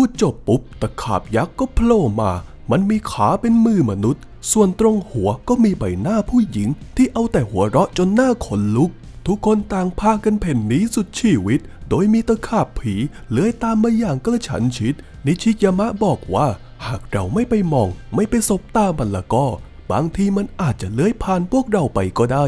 พูดจบปุ๊บตะขาบยักษ์ก็โผล่มา มันมีขาเป็นมือมนุษย์ ส่วนตรงหัวก็มีใบหน้าผู้หญิง ที่เอาแต่หัวเราะจนหน้าขนลุก ทุกคนต่างพากันเพ่นหนีสุดชีวิต โดยมีตะขาบผีเลื้อยตามมาอย่างกระชันชิด นิชิยามะบอกว่า หากเราไม่ไปมอง ไม่ไปสบตามันละก็ บางทีมันอาจจะเลื้อยผ่านพวกเราไปก็ได้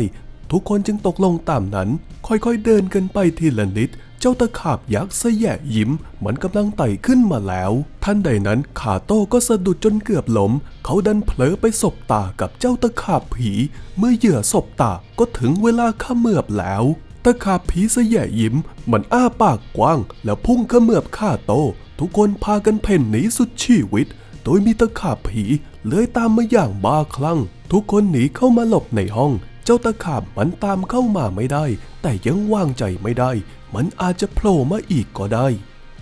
ทุกคนจึงตกลงตามนั้น ค่อยๆเดินกันไปทีละนิด เจ้าตะขาบยักษ์เสยะยิ้มเหมือนกำลังไต่ขึ้นมาแล้ว ท่านใดนั้นขาโต้ก็สะดุดจนเกือบล้ม เขาดันเผลอไปสบตากับเจ้าตะขาบผี เมื่อเหยื่อสบตาก็ถึงเวลาเขมือบแล้วตะขาบผีเสยะยิ้ม มันอ้าปากกว้าง แล้วพุ่งเขมือบข้าโตทุกคนพากันเพ่นหนีสุดชีวิต โดยมีตะขาบผีเลื้อยตามมาอย่างบ้าคลั่ง ทุกคนหนีเข้ามาหลบในห้อง เจ้าตะขาบมันตามเข้ามาไม่ได้ แต่ยังวางใจไม่ได้ มันอาจจะโผล่มาอีกก็ได้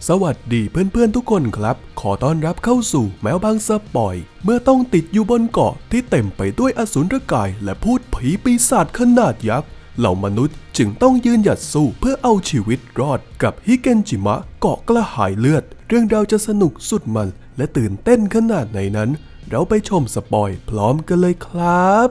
สวัสดีเพื่อนๆทุกคนครับ ขอต้อนรับเข้าสู่แมวบางสปอย เมื่อต้องติดอยู่บนเกาะที่เต็มไปด้วยอสูรกายและพูดผีปีศาจขนาดยักษ์เหล่ามนุษย์จึงต้องยืนหยัดสู้เพื่อเอาชีวิตรอดกับฮิเกนจิมะเกาะกระหายเลือด เรื่องราวจะสนุกสุดมันและตื่นเต้นขนาดไหนนั้น เราไปชมสปอยพร้อมกันเลยครับ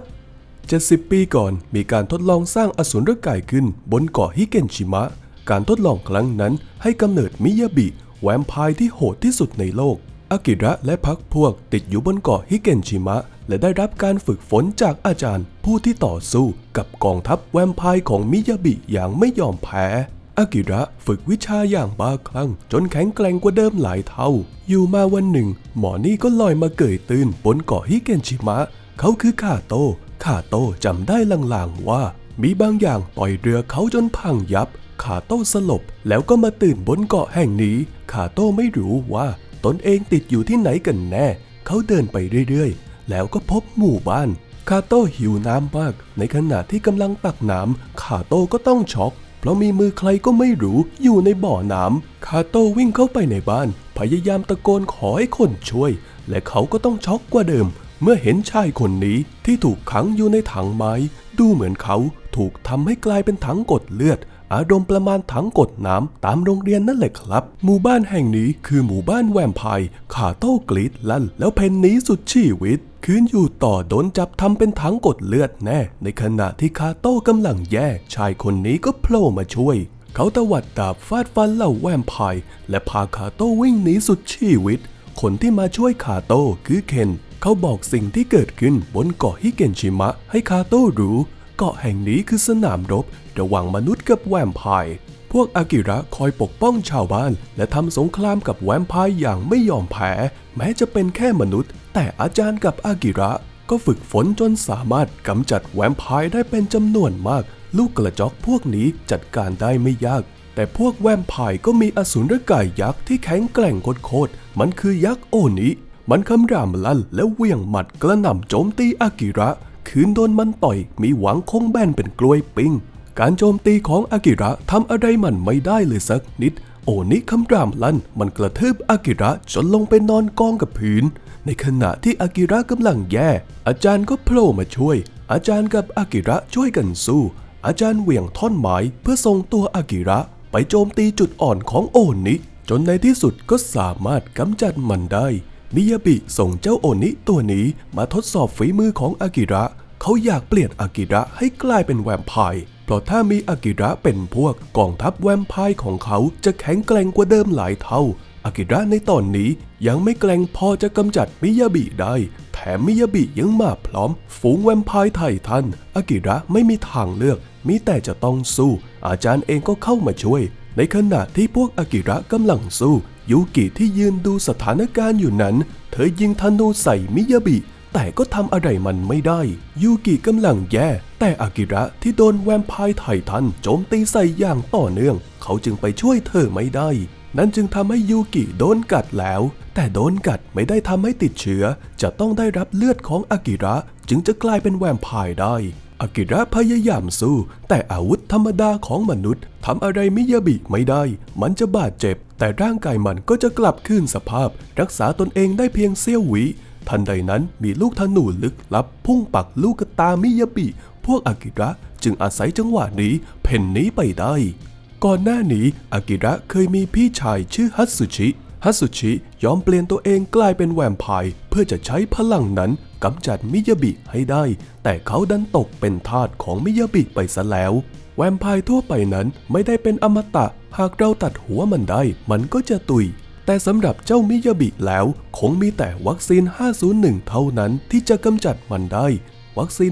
70ปีก่อนมีการทดลองสร้างอสูรกายขึ้นบนเกาะฮิเกนชิมะ การทดลองครั้งนั้นให้กำเนิดมิยาบิ แวมไพร์ที่โหดที่สุดในโลก อากิระและพักพวกติดอยู่บนเกาะฮิเกนชิมะ และได้รับการฝึกฝนจากอาจารย์ ผู้ที่ต่อสู้กับกองทัพแวมไพร์ของมิยาบิอย่างไม่ยอมแพ้อากิระฝึกวิชาอย่างบ้าคลั่ง จนแข็งแกร่งกว่าเดิมหลายเท่า อยู่มาวันหนึ่ง หมอนี่ก็ลอยมาเกยตื่นบนเกาะฮิเกนชิมะ เขาคือคาโตคาโตจำได้ลางๆว่า มีบางอย่างต่อยเรือเขาจนพังยับ คาโต้สลบแล้วก็มาตื่นบนเกาะแห่งนี้คาโต้ไม่รู้ว่าตนเองติดอยู่ที่ไหนกันแน่ เขาเดินไปเรื่อยๆ แล้วก็พบหมู่บ้าน คาโต้หิวน้ำมาก ในขณะที่กำลังตักน้ำคาโต้ก็ต้องช็อก เพราะมีมือใครก็ไม่รู้อยู่ในบ่อน้ำคาโต้วิ่งเข้าไปในบ้าน พยายามตะโกนขอให้คนช่วย และเขาก็ต้องช็อกกว่าเดิม เมื่อเห็นชายคนนี้ที่ถูกขังอยู่ในถังไม้ ดูเหมือนเขาถูกทำให้กลายเป็นถังกดเลือด อารมณ์ประมาณถังกดน้ำตามโรงเรียนนั่นแหละครับ หมู่บ้านแห่งนี้คือหมู่บ้านแวมไพร์ขาโต้กรีดลั่น แล้วเพนหนีสุดชีวิตคืนอยู่ต่อโดนจับทำเป็นถังกดเลือดแน่ ในขณะที่คาโต้กำลังแย่ ชายคนนี้ก็โผล่มาช่วย เขาตวัดดาบฟาดฟันเหล่าแวมไพร์และพาคาโต้วิ่งหนีสุดชีวิต คนที่มาช่วยคาโต้คือเคน เขาบอกสิ่งที่เกิดขึ้นบนเกาะฮิเกนชิมะให้คาโต้รู้ เกาะแห่งนี้คือสนามรบระหว่างมนุษย์กับแวมไพร์ พวกอากิระคอยปกป้องชาวบ้าน และทำสงครามกับแวมไพร์อย่างไม่ยอมแพ้ แม้จะเป็นแค่มนุษย์ แต่อาจารย์กับอากิระก็ฝึกฝนจนสามารถกำจัดแวมไพร์ได้เป็นจำนวนมาก ลูกกระจอกพวกนี้จัดการได้ไม่ยาก แต่พวกแวมไพร์ก็มีอสูรกายยักษ์ที่แข็งแกร่งโคตรมันคือยักษ์โอนิมันคำรามลั่นและเวี่ยงหมัดกระหน่ำโจมตีอากิระ คืนโดนมันต่อยมีหวังคงแบนเป็นกล้วยปิ้ง การโจมตีของอากิระทำอะไรมันไม่ได้เลยสักนิด โอนิคำรามลั่นมันกระทืบอากิระจนลงไปนอนกองกับพื้น ในขณะที่อากิระกำลังแย่ อาจารย์ก็โผล่มาช่วย อาจารย์กับอากิระช่วยกันสู้ อาจารย์เหวี่ยงท่อนไม้เพื่อส่งตัวอากิระไปโจมตีจุดอ่อนของโอนิจนในที่สุดก็สามารถกำจัดมันได้ มิยาบิส่งเจ้าโอนิตัวนี้มาทดสอบฝีมือของอากิระ เขาอยากเปลี่ยนอากิระให้กลายเป็นแวมไพร์เพราะถ้ามีอากิระเป็นพวกกองทัพแวมไพร์ของเขาจะแข็งแกร่งกว่าเดิมหลายเท่าอากิระในตอนนี้ยังไม่แกร่งพอจะกำจัดมิยาบิได้ แถมมิยาบิยังมาพร้อม ฝูงแวมไพร์ไททันอากิระไม่มีทางเลือก มีแต่จะต้องสู้ อาจารย์เองก็เข้ามาช่วย ในขณะที่พวกอากิระกำลังสู้ ยูกิที่ยืนดูสถานการณ์อยู่นั้น เธอยิงธนูใส่มิยาบิ แต่ก็ทำอะไรมันไม่ได้ ยูกิกำลังแย่ แต่อากิระที่โดนแวมไพร์ไททันโจมตีใส่อย่างต่อเนื่อง เขาจึงไปช่วยเธอไม่ได้ นั่นจึงทำให้ยูกิโดนกัดแล้ว แต่โดนกัดไม่ได้ทำให้ติดเชื้อ จะต้องได้รับเลือดของอากิระ จึงจะกลายเป็นแวมไพร์ได้ อากิระพยายามสู้ แต่อาวุธธรรมดาของมนุษย์ทำอะไรมิยาบิไม่ได้ มันจะบาดเจ็บ แต่ร่างกายมันก็จะกลับคืนสภาพ รักษาตนเองได้เพียงเสี้ยววิทันใดนั้นมีลูกธนูลึกลับ พุ่งปักลูกตามิยาบิ พวกอากิระจึงอาศัยจังหวะนี้เพ่นนี้ไปได้ ก่อนหน้านี้อากิระเคยมีพี่ชายชื่อฮัตสุชิ ฮัตสุชิยอมเปลี่ยนตัวเองกลายเป็นแวมไพร์เพื่อจะใช้พลังนั้นกำจัดมิยาบิให้ได้ แต่เขาดันตกเป็นทาสของมิยาบิไปซะแล้ว แวมไพร์ทั่วไปนั้นไม่ได้เป็นอมตะ หากเราตัดหัวมันได้ มันก็จะตุย แต่สำหรับเจ้ามิยาบิแล้ว คงมีแต่วัคซีน 501 เท่านั้นที่จะกำจัดมันได้ วัคซีน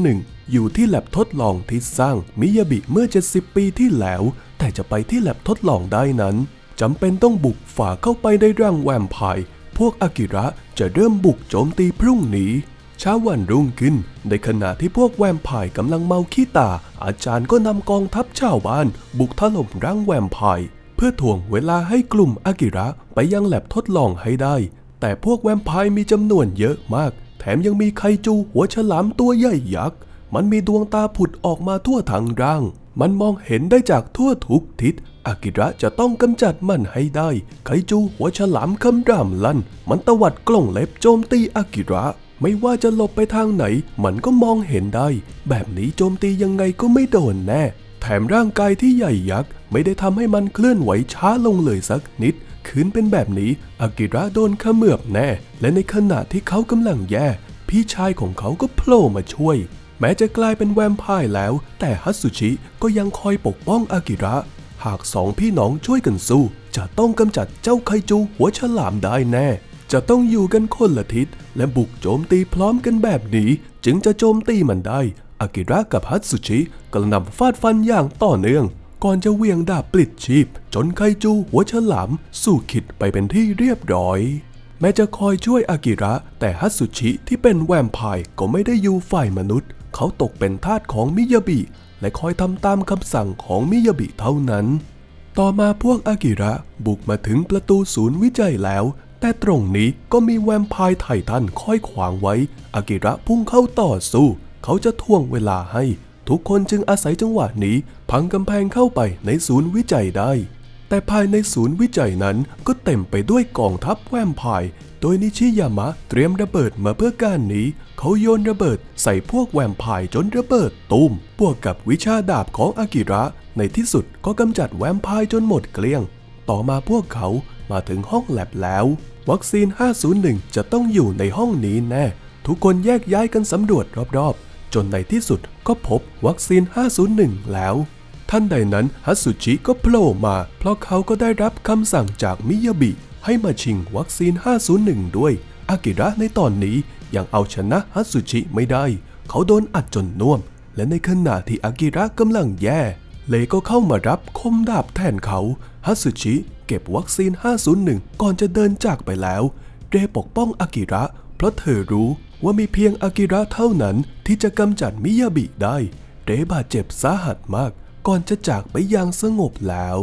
501 อยู่ที่แลบทดลองที่สร้างมิยาบิเมื่อ 70 ปีที่แล้ว แต่จะไปที่แลบทดลองได้นั้น จำเป็นต้องบุกฝ่าเข้าไปในร่างแวมไพร์พวกอากิระจะเริ่มบุกโจมตีพรุ่งนี้เช้าวันรุ่งขึ้น ในขณะที่พวกแวมไพร์กำลังเมาขี้ตา อาจารย์ก็นำกองทัพชาวบ้าน บุกถล่มร่างแวมไพร์เพื่อถ่วงเวลาให้กลุ่มอากิระไปยังแลบทดลองให้ได้ แต่พวกแวมไพร์มีจำนวนเยอะมาก แถมยังมีไคจูหัวฉลามตัวใหญ่ยักษ์ มันมีดวงตาผุดออกมาทั่วทั้งร่าง มันมองเห็นได้จากทั่วทุกทิศ อากิระจะต้องกำจัดมันให้ได้ ไคจูหัวฉลามคำรามลั่นมันตวัดกล้องเล็บโจมตีอากิระ ไม่ว่าจะหลบไปทางไหน มันก็มองเห็นได้ แบบนี้โจมตียังไงก็ไม่โดนแน่ แถมร่างกายที่ใหญ่ยักษ์ไม่ได้ทำให้มันเคลื่อนไหวช้าลงเลยสักนิดคืนเป็นแบบนี้ อากิระโดนขมือบแน่ และในขณะที่เขากำลังแย่ พี่ชายของเขาก็โผล่มาช่วย แม้จะกลายเป็นแวมไพร์แล้ว แต่ฮัตสุชิก็ยังคอยปกป้องอากิระ หากสองพี่น้องช่วยกันสู้ จะต้องกำจัดเจ้าไคจูหัวฉลามได้แน่ จะต้องอยู่กันคนละทิศ และบุกโจมตีพร้อมกันแบบนี้ จึงจะโจมตีมันได้ อากิระกับฮัตสุชิกระนำฟาดฟันอย่างต่อเนื่อง ก่อนจะเวียงดาบปลิดชีพ จนไคจูหัวฉลามสู่ขิดไปเป็นที่เรียบร้อยแม้จะคอยช่วยอากิระ แต่ฮัตสุชิที่เป็นแวมไพร์ก็ไม่ได้อยู่ฝ่ายมนุษย์ เขาตกเป็นทาสของมิยาบิ และคอยทำตามคำสั่งของมิยาบิเท่านั้น ต่อมาพวกอากิระบุกมาถึงประตูศูนย์วิจัยแล้ว แต่ตรงนี้ก็มีแวมไพร์ไททันคอยขวางไว้ อากิระพุ่งเข้าต่อสู้ เขาจะท่วงเวลาให้ ทุกคนจึงอาศัยจังหวะนี้ พังกำแพงเข้าไปในศูนย์วิจัยได้ แต่ภายในศูนย์วิจัยนั้นก็เต็มไปด้วยกองทัพแวมไพร์ โดยนิชิยามะเตรียมระเบิดมาเพื่อการนี้ เขาโยนระเบิดใส่พวกแวมไพร์จนระเบิดตุ้มบวกกับวิชาดาบของอากิระ ในที่สุดก็กำจัดแวมไพร์จนหมดเกลี้ยง ต่อมาพวกเขามาถึงห้องแลบแล้ว วัคซีน 501 จะต้องอยู่ในห้องนี้แน่ ทุกคนแยกย้ายกันสำรวจรอบๆ จนในที่สุดก็พบวัคซีน 501 แล้ว ท่านใดนั้นฮัตสุชิก็โผล่มา เพราะเขาก็ได้รับคำสั่งจากมิยาบิให้มาชิงวัคซีน 501 ด้วย อากิระในตอนนี้ยังเอาชนะฮัตสุชิไม่ได้ เขาโดนอัดจนน่วม และในขณะที่อากิระกำลังแย่ เลก็เข้ามารับคมดาบแทนเขาฮัตสุชิเก็บวัคซีน 501 ก่อนจะเดินจากไปแล้ว เรปกป้องอากิระ เพราะเธอรู้ว่ามีเพียงอากิระเท่านั้นที่จะกำจัดมิยาบิได้ เรบาดเจ็บสาหัสมาก ก่อนจะจากไปอย่างสงบแล้ว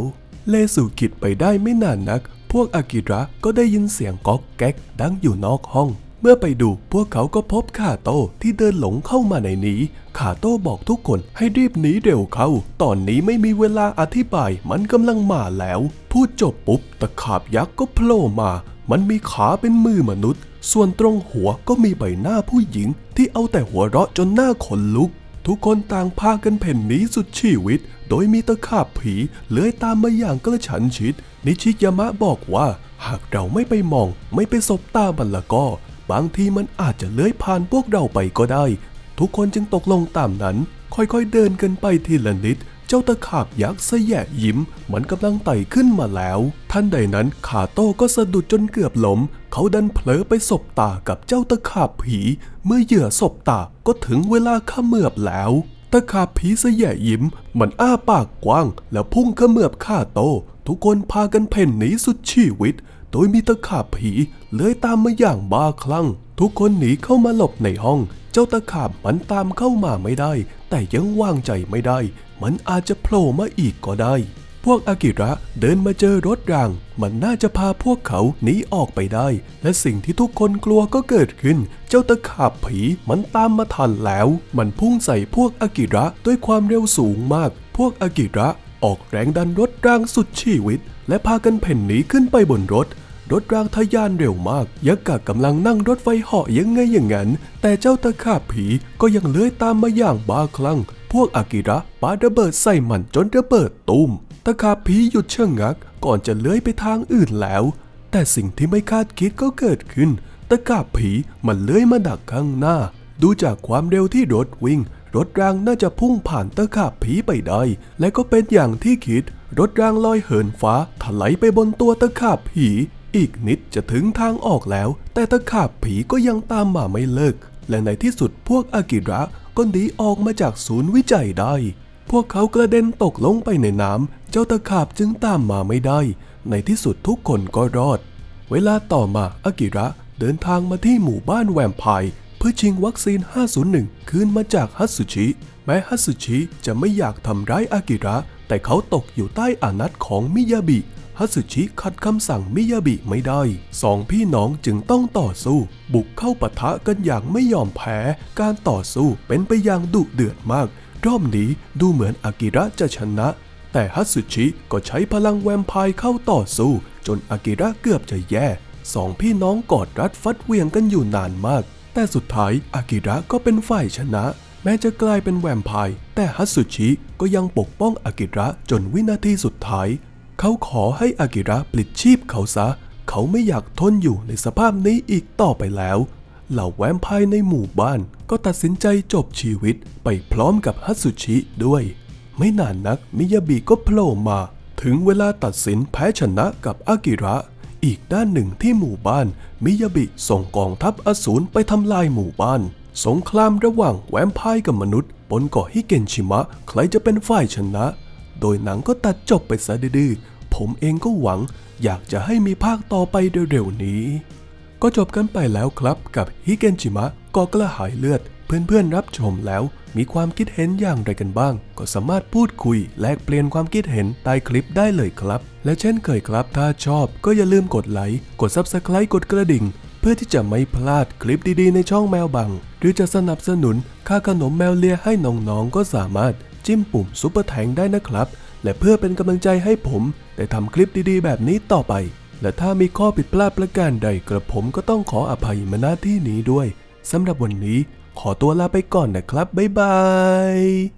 เลสู่กิจไปได้ไม่นานนัก พวกอากิระก็ได้ยินเสียงก๊อกแก๊กดังอยู่นอกห้อง เมื่อไปดูพวกเขาก็พบคาโต้ที่เดินหลงเข้ามาในนี้คาโต้บอกทุกคนให้รีบหนีเร็วเข้า ตอนนี้ไม่มีเวลาอธิบายมันกำลังมาแล้ว พูดจบปุ๊บตะขาบยักษ์ก็โผล่มา มันมีขาเป็นมือมนุษย์ ส่วนตรงหัวก็มีใบหน้าผู้หญิงที่เอาแต่หัวเราะจนหน้าขนลุก ทุกคนต่างพากันเพ่นหนีสุดชีวิต โดยมีตะขาบผีเลื้อยตามมาอย่างกระชันชิด นิชิยามะบอกว่า หากเราไม่ไปมอง ไม่ไปสบตามันละก็ บางทีมันอาจจะเลื้อยผ่านพวกเราไปก็ได้ ทุกคนจึงตกลงตามนั้น ค่อยๆเดินกันไปทีละนิด เจ้าตะขาบยักษ์เสยแยะยิ้มเหมือนกำลังไต่ขึ้นมาแล้ว ท่านใดนั้นขาโต้ก็สะดุดจนเกือบล้ม เขาดันเผลอไปสบตากับเจ้าตะขาบผี เมื่อเหยื่อสบตาก็ถึงเวลาเขมือบแล้วตะขาบผีเสยแยะยิ้ม มันอ้าปากกว้าง แล้วพุ่งเขมือบข้าโต ทุกคนพากันเพ่นหนีสุดชีวิต โดยมีตะขาบผีเลื้อยตามมาอย่างบ้าคลั่ง ทุกคนหนีเข้ามาหลบในห้อง เจ้าตะขาบมันตามเข้ามาไม่ได้ แต่ยังวางใจไม่ได้ มันอาจจะโผล่มาอีกก็ได้ พวกอากิระเดินมาเจอรถราง มันน่าจะพาพวกเขาหนีออกไปได้ และสิ่งที่ทุกคนกลัวก็เกิดขึ้น เจ้าตะขาบผีมันตามมาทันแล้ว มันพุ่งใส่พวกอากิระด้วยความเร็วสูงมาก พวกอากิระออกแรงดันรถรางสุดชีวิต และพากันเพ่นหนีขึ้นไปบนรถ รถรางทะยานเร็วมากยักษ์กะกำลังนั่งรถไฟเหาะยังไงอย่างนั้น แต่เจ้าตะขาบผีก็ยังเลื้อยตามมาอย่างบ้าคลั่ง พวกอากิระปาระเบิดใส่มันจนระเบิดตุ้ม ตะขาบผีหยุดเชิงงัก ก่อนจะเลื้อยไปทางอื่นแล้ว แต่สิ่งที่ไม่คาดคิดก็เกิดขึ้น ตะขาบผีมันเลื้อยมาดักข้างหน้า ดูจากความเร็วที่รถวิ่ง รถรางน่าจะพุ่งผ่านตะขาบผีไปได้ และก็เป็นอย่างที่คิด รถรางลอยเหินฟ้าถลายไปบนตัวตะขาบผี อีกนิดจะถึงทางออกแล้ว แต่ตะขาบผีก็ยังตามมาไม่เลิก และในที่สุดพวกอากิระก็หนีออกมาจากศูนย์วิจัยได้ พวกเขากระเด็นตกลงไปในน้ำเจ้าตะขาบจึงตามมาไม่ได้ ในที่สุดทุกคนก็รอด เวลาต่อมาอากิระเดินทางมาที่หมู่บ้านแวมไพร์เพื่อชิงวัคซีน 501 คืนมาจากฮัตสุชิ แม้ฮัตสุชิจะไม่อยากทำร้ายอากิระ แต่เขาตกอยู่ใต้อานัตของมิยาบิ ฮัตสุชิขัดคำสั่งมิยาบิไม่ได้ สองพี่น้องจึงต้องต่อสู้ บุกเข้าปะทะกันอย่างไม่ยอมแพ้ การต่อสู้เป็นไปอย่างดุเดือดมาก รอบนี้ดูเหมือนอากิระจะชนะ แต่ฮัตสุชิก็ใช้พลังแวมไพร์เข้าต่อสู้ จนอากิระเกือบจะแย่ สองพี่น้องกอดรัดฟัดเวียงกันอยู่นานมาก แต่สุดท้ายอากิระก็เป็นฝ่ายชนะแม้จะกลายเป็นแวมไพร์แต่ฮัตสุชิก็ยังปกป้องอากิระจนวินาทีสุดท้าย เขาขอให้อากิระปลิดชีพเขาซะ เขาไม่อยากทนอยู่ในสภาพนี้อีกต่อไปแล้ว เหล่าแวมไพร์ในหมู่บ้านก็ตัดสินใจจบชีวิตไปพร้อมกับฮัตสุชิด้วย ไม่นานนักมิยาบิก็โผล่มา ถึงเวลาตัดสินแพ้ชนะกับอากิระ อีกด้านหนึ่งที่หมู่บ้านมิยาบิส่งกองทัพอสูรไปทำลายหมู่บ้าน สงครามระหว่างแวมไพร์กับมนุษย์บนเกาะฮิเกนชิมะ ใครจะเป็นฝ่ายชนะ โดยหนังก็ตัดจบไปซะดื้อผมเองก็หวังอยากจะให้มีภาคต่อไปเร็วๆนี้ ก็จบกันไปแล้วครับกับฮิเกนจิมะกาะกระหายเลือด เพื่อนๆรับชมแล้วมีความคิดเห็นอย่างไรกันบ้าง ก็สามารถพูดคุย แลกเปลี่ยนความคิดเห็นใต้คลิปได้เลยครับ และเช่นเคยครับถ้าชอบก็อย่าลืมกดไลค์กด Subscribe กดกระดิ่ง เพื่อที่จะไม่พลาดคลิปดีๆ ในช่องแมวบัง หรือจะสนับสนุนค่าขนมแมวเลียให้น้องๆก็สามารถ จิ้มปุ่มซุปเปอร์แทงได้นะครับ และเพื่อเป็นกำลังใจให้ผมได้ทำคลิปดีๆ แบบนี้ต่อไป และถ้ามีข้อผิดพลาดประการใดกระผมก็ต้องขออภัยมานาที่นี้ด้วยสำหรับวันนี้ขอตัวลาไปก่อนนะครับบ๊ายบาย